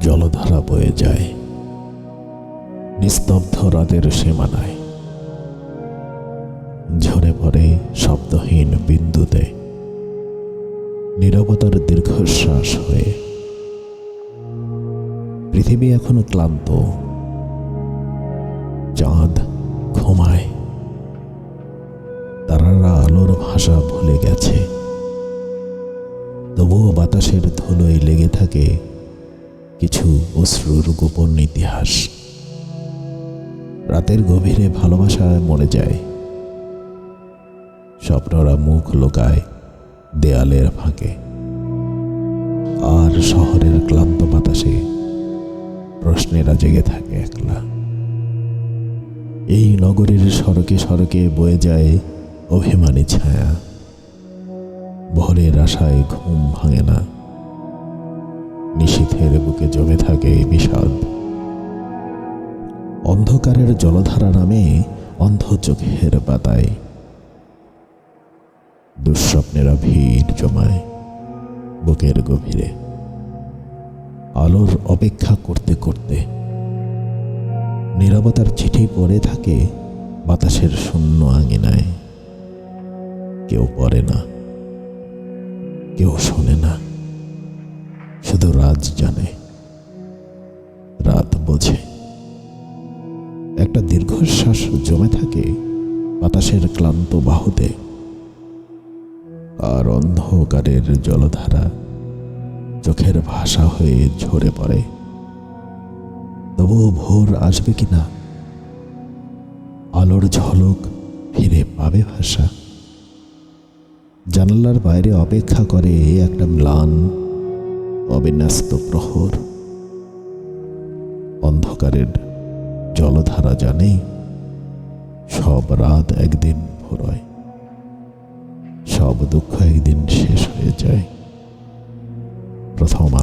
জলধারা বয়ে যায়। নিস্তব্ধ রাতের সীমানায়। ঝরে পড়ে শব্দহীন বিন্দুতে। নিরবতার দীর্ঘশ্বাস হয়ে। পৃথিবী এখনও ক্লান্ত। চাঁদ ঘুমায়। তারারা আলোর ভাষা ভুলে গেছে। তবুও বাতাসের ধুলোয় লেগে থাকে কিছু অশ্রুর গোপন ইতিহাস। রাতের গভীরে ভালোবাসায় মরে যায়। স্বপ্নরা মুখ লোকায় দেয়ালের ফাঁকে। আর শহরের ক্লান্ত বাতাসে প্রশ্নেরা জেগে থাকে একলা। এই নগরীর সড়কে সড়কে বয়ে যায় অভিমানী ছায়া। ভোরের আশায় ঘুম ভাঙে না। নিশীথের বুকে জমে থাকে এই বিষাদ। অন্ধকারের জলধারা নামে অন্ধ চোখের পাতায়। দুঃস্বপ্নেরা ভিড় জমায় বুকের গভীরে। আলোর অপেক্ষা করতে করতে নীরবতার চিঠি পড়ে থাকে বাতাসের শূন্য আঙিনায়। কেউ পড়ে না, কেউ শোনে না। রাজ জানে। রাত বোঝে। একটা দীর্ঘশ্বাস জমে থাকে বাতাসের ক্লান্ত বাহুতে। আর অন্ধকারের জলধারা চোখের ভাষা হয়ে ঝরে পড়ে। তবুও ভোর আসবে কিনা? আলোর ঝলক ফিরে পাবে ভাষা? জানালার বাইরে অপেক্ষা করে একটা ম্লান অবিন্যস্ত প্রহর। অন্ধকারের জলধারা জানে, সব রাত একদিন ভোরয়। সব দুঃখ একদিন শেষ হয়ে যায়। প্রথম